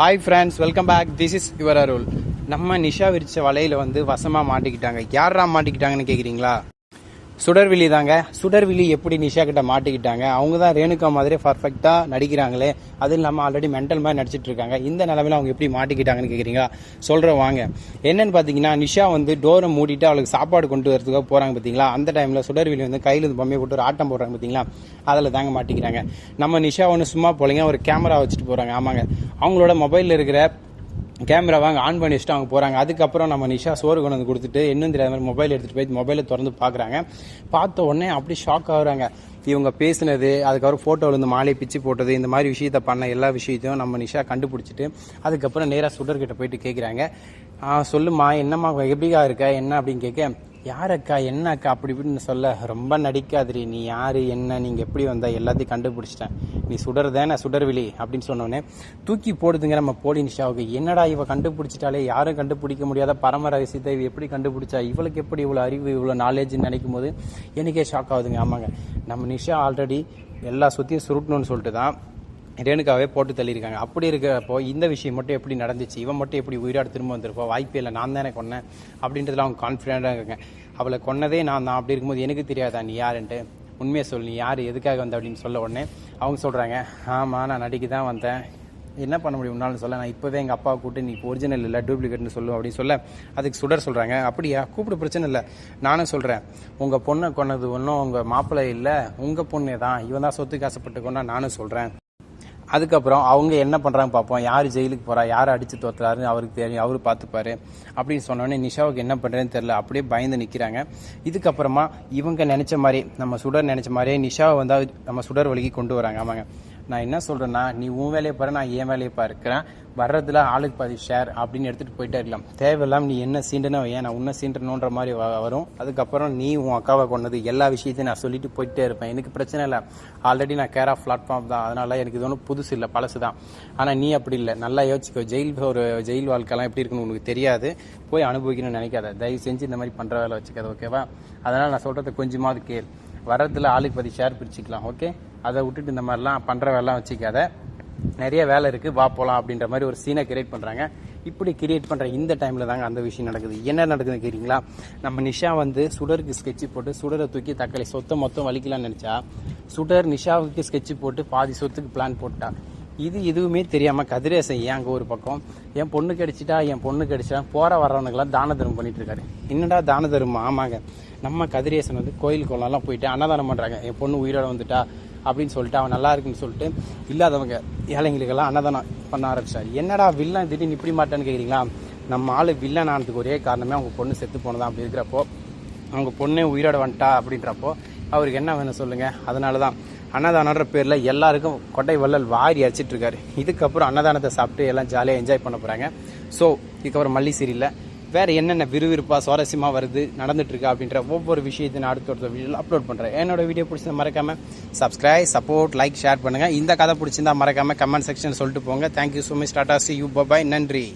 Hi friends welcome back this is your Arul நம்ம நிஷா விரிச்ச வலையில் வந்து வசமாக மாட்டிக்கிட்டாங்க. யாரா மாட்டிக்கிட்டாங்கன்னு கேட்குறீங்களா சுடர்விழி தாங்க. சுடர்விழி எப்படி நிஷா கிட்ட மாட்டிக்கிட்டாங்க? அவங்க தான் ரேணுகா மாதிரி பர்ஃபெக்டாக நடிக்கிறாங்களே. அது இல்லாமல் ஆல்ரெடி மென்டல் மாதிரி நடிச்சிட்டு இருக்காங்க. இந்த நிலமையில அவங்க எப்படி மாட்டிக்கிட்டாங்கன்னு கேட்குறீங்களா சொல்கிற வாங்க. என்னன்னு பார்த்தீங்கன்னா நிஷா வந்து டோரை மூடிட்டு அவளுக்கு சாப்பாடு கொண்டு வரதுக்காக போகிறாங்க பார்த்தீங்களா அந்த டைமில் சுடர்விழி வந்து கையில் இருந்து பொம்மையை போட்டு ஒரு ஆட்டம் போடுறாங்க பார்த்தீங்களா அதில் தாங்க மாட்டிக்கிறாங்க. நம்ம நிஷா ஒன்று சும்மா போலீங்க ஒரு கேமரா வச்சுட்டு போகிறாங்க ஆமாங்க. அவங்களோட மொபைலில் இருக்கிற கேமரா வாங்க ஆன் பண்ணி வச்சுட்டு அவங்க போகிறாங்க அதுக்கப்புறம் நம்ம நிஷா சோறு கொண்டு வந்து கொடுத்துட்டு இன்னும் தெரியாத மாதிரி மொபைல் எடுத்துகிட்டு போய் மொபைலை திறந்து பார்க்குறாங்க. பார்த்த உடனே அப்படி ஷாக் ஆகுறாங்க. இவங்க பேசினது அதுக்கப்புறம் ஃபோட்டோவில் இருந்து மாலை பிச்சு போட்டது இந்த மாதிரி விஷயத்த பண்ண எல்லா விஷயத்தையும் நம்ம நிஷா கண்டுபிடிச்சிட்டு அதுக்கப்புறம் நேராக சுடர்கிட்ட போயிட்டு கேட்குறாங்க சொல்லுமா என்னம்மா எப்படிக்கா இருக்க? என்ன? அப்படின்னு கேட்க யாரக்கா என்ன அக்கா அப்படி இப்படின்னு சொல்ல ரொம்ப நடிக்காதிரி நீ யாரு என்ன நீங்கள் எப்படி வந்தால் எல்லாத்தையும் கண்டுபிடிச்சிட்டேன். நீ சுடர் தானே சுடர்விழி அப்படின்னு சொன்னோடனே தூக்கி போடுதுங்க நம்ம போலி நிஷாவுக்கு. என்னடா இவ கண்டுபிடிச்சிட்டாலே யாரும் கண்டுபிடிக்க முடியாத பரம ரகசியத்தை இவ எப்படி கண்டுபிடிச்சா? இவளுக்கு எப்படி இவ்வளோ அறிவு இவ்வளோ நாலேஜ்னு நினைக்கும் போது எனக்கே ஷாக் ஆகுதுங்க. ஆமாங்க. நம்ம நிஷா ஆல்ரெடி எல்லா சுற்றியும் சுருட்டணும்னு சொல்லிட்டு தான் ரேணுகாவே போட்டு தள்ளியிருக்காங்க. அப்படி இருக்கிறப்போ இந்த விஷயம் மட்டும் எப்படி நடந்துச்சு? இவன் மட்டும் எப்படி உயிரோடு திரும்ப வந்திருப்பா? வாய்ப்பே இல்லை. நான் தானே கொன்னேன். அப்படின்றதுல அவங்க கான்ஃபிடென்ட்டாக இருக்காங்க. அவளை கொன்னதே நான் தான். அப்படி இருக்கும்போது எனக்கு தெரியாதா? நீ யாருன்ட்டு? உண்மையை சொல் நீ யார்? எதுக்காக வந்த? அப்படின்னு சொல்ல உடனே அவங்க சொல்கிறாங்க ஆமாம் நான் நடிக்க தான் வந்தேன். என்ன பண்ண முடியும்? உன்னாலும் சொல்ல. நான் இப்போவே எங்கள் அப்பாவை கூப்பிட்டு நீ ஒரிஜினல் இல்லை. டூப்ளிகேட்னு சொல்லு. அப்படின்னு சொல்ல அதுக்கு சுடர் சொல்கிறாங்க அப்படியா? கூப்பிட்டு பிரச்சனை இல்லை. நானும் சொல்கிறேன் உங்கள் பொண்ணை கொன்னது ஒன்றும் உங்கள் மாப்பிள்ளை இல்லை. உங்கள் பொண்ணு தான். இவன் தான் சொத்துக்கு ஆசைப்பட்டு கொண்டா நானும் சொல்கிறேன் அதுக்கப்புறம் அவங்க என்ன பண்றாங்க பார்ப்போம். யார் ஜெயிலுக்கு போறா யார் அடிச்சு தோத்துறாருன்னு அவருக்கு தெரியும் அவரு பார்த்துப்பாரு. அப்படின்னு சொன்னோடனே நிஷாவுக்கு என்ன பண்றதுன்னு தெரியல. அப்படியே பயந்து நிக்கிறாங்க. இதுக்கப்புறமா இவங்க நினைச்ச மாதிரி நம்ம சுடர் நினைச்ச மாதிரியே நிஷாவை வந்து நம்ம சுடர் வழிக்கு கொண்டு வராங்க. ஆமாங்க. நான் என்ன சொல்கிறேன்னா நீ உன் வேலையை பாரு நான் என் வேலையை பார்க்குறேன். வர்றதுல ஆளுக்கு பாதி ஷேர் அப்படின்னு எடுத்துகிட்டு போயிட்டே இருக்கலாம். தேவையில்லாம நீ என்ன சீண்டுனா ஏன் நான் உன்ன சீண்டணுன்ற மாதிரி வரும். அதுக்கப்புறம் நீ உன் அக்காவை கொண்டது எல்லா விஷயத்தையும் நான் சொல்லிட்டு போயிட்டே இருப்பேன். எனக்கு பிரச்சனை இல்லை. ஆல்ரெடி நான் கேர் ஆஃப் பிளாட்ஃபார்ம் தான். அதனால எனக்கு இது ஒன்றும் புதுசு இல்லை பழசு தான். ஆனால் நீ அப்படி இல்லை. நல்லா யோசிக்கோ. ஜெயில் ஒரு ஜெயில் வாழ்க்கைலாம் எப்படி இருக்குன்னு உனக்கு தெரியாது. போய் அனுபவிக்கணும்னு நினைக்காத. தயவு செஞ்சு இந்த மாதிரி பண்ணுற வேலை வச்சுக்காது ஓகேவா அதனால் நான் சொல்கிறத கொஞ்சமாவது கேள். வர்றதுல ஆளுக்கு பாதி ஷேர் பிரிச்சுக்கலாம் ஓகே அதை விட்டுட்டு இந்த மாதிரிலாம் பண்ணுற வேலைலாம் வச்சுக்காத. நிறைய வேலை இருக்குது வா போகலாம் அப்படின்ற மாதிரி ஒரு சீனை கிரியேட் பண்ணுறாங்க இப்படி கிரியேட் பண்ணுற இந்த டைமில் தாங்க அந்த விஷயம் நடக்குது. என்ன நடக்குதுன்னு கேக்குறீங்களா நம்ம நிஷா வந்து சுடருக்கு ஸ்கெட்சு போட்டு சுடரை தூக்கி தக்காளி சொத்தை மொத்தம் வலிக்கலாம்னு நினச்சா சுடர் நிஷாவுக்கு ஸ்கெட்சு போட்டு பாதி சொத்துக்கு பிளான் போட்டா இது எதுவுமே தெரியாமல் கதிரேசன் ஏன் அங்கே ஒரு பக்கம்? என் பொண்ணு கிடைச்சிட்டா என் பொண்ணு கிடைச்சா போகிற வர்றவனுக்கெல்லாம் தான தர்மம் பண்ணிட்டு இருக்காரு. என்னடா தான தர்மம்? ஆமாங்க. நம்ம கதிரேசன் வந்து கோயில் குளம்லாம் போயிட்டு அன்னதானம் பண்ணுறாங்க என் பொண்ணு உயிரோட வந்துட்டா. அப்படின்னு சொல்லிட்டு அவன் நல்லா இருக்குன்னு சொல்லிட்டு இல்லாதவங்க ஏழைங்களுக்கெல்லாம் அன்னதானம் பண்ண ஆரம்பிச்சாரு. என்னடா வில்லன் திடீர்னு இப்படி மாட்டேன்னு கேட்குறீங்களா நம்ம ஆள் வில்லன் ஆனதுக்கு ஒரே காரணமே அவங்க பொண்ணு செத்து போனதா அப்படி இருக்கிறப்போ அவங்க பொண்ணே உயிரோட வந்துட்டா அப்படின்றப்போ அவருக்கு என்ன வேணும் சொல்லுங்கள் அதனால தான் அன்னதானன்ற பேரில் எல்லாருக்கும் கொட்டை வள்ளல் வாரி அடிச்சிட்ருக்காரு இதுக்கப்புறம் அன்னதானத்தை சாப்பிட்டு எல்லாம் ஜாலியாக என்ஜாய் பண்ண போகிறாங்க ஸோ இதுக்கப்புறம் மல்லி சீரியலில் வேறு என்னென்ன விறுவிறுப்பாக சுவாரஸ்யமாக வருது நடந்துட்டுருக்கு அப்படின்ற ஒவ்வொரு விஷயத்தையும் நான் அடுத்த அடுத்த வீடியோவில் அப்லோட் பண்ணுறேன் என்னோட வீடியோ பிடிச்சதை மறக்காமல் சப்ஸ்கிரைப் சப்போர்ட் லைக் ஷேர் பண்ணுங்கள் இந்த கதை பிடிச்சிருந்தா மறக்காமல் கமெண்ட் செக்ஷன் சொல்லிட்டு போங்க. Thank you so much tata see you bye நன்றி.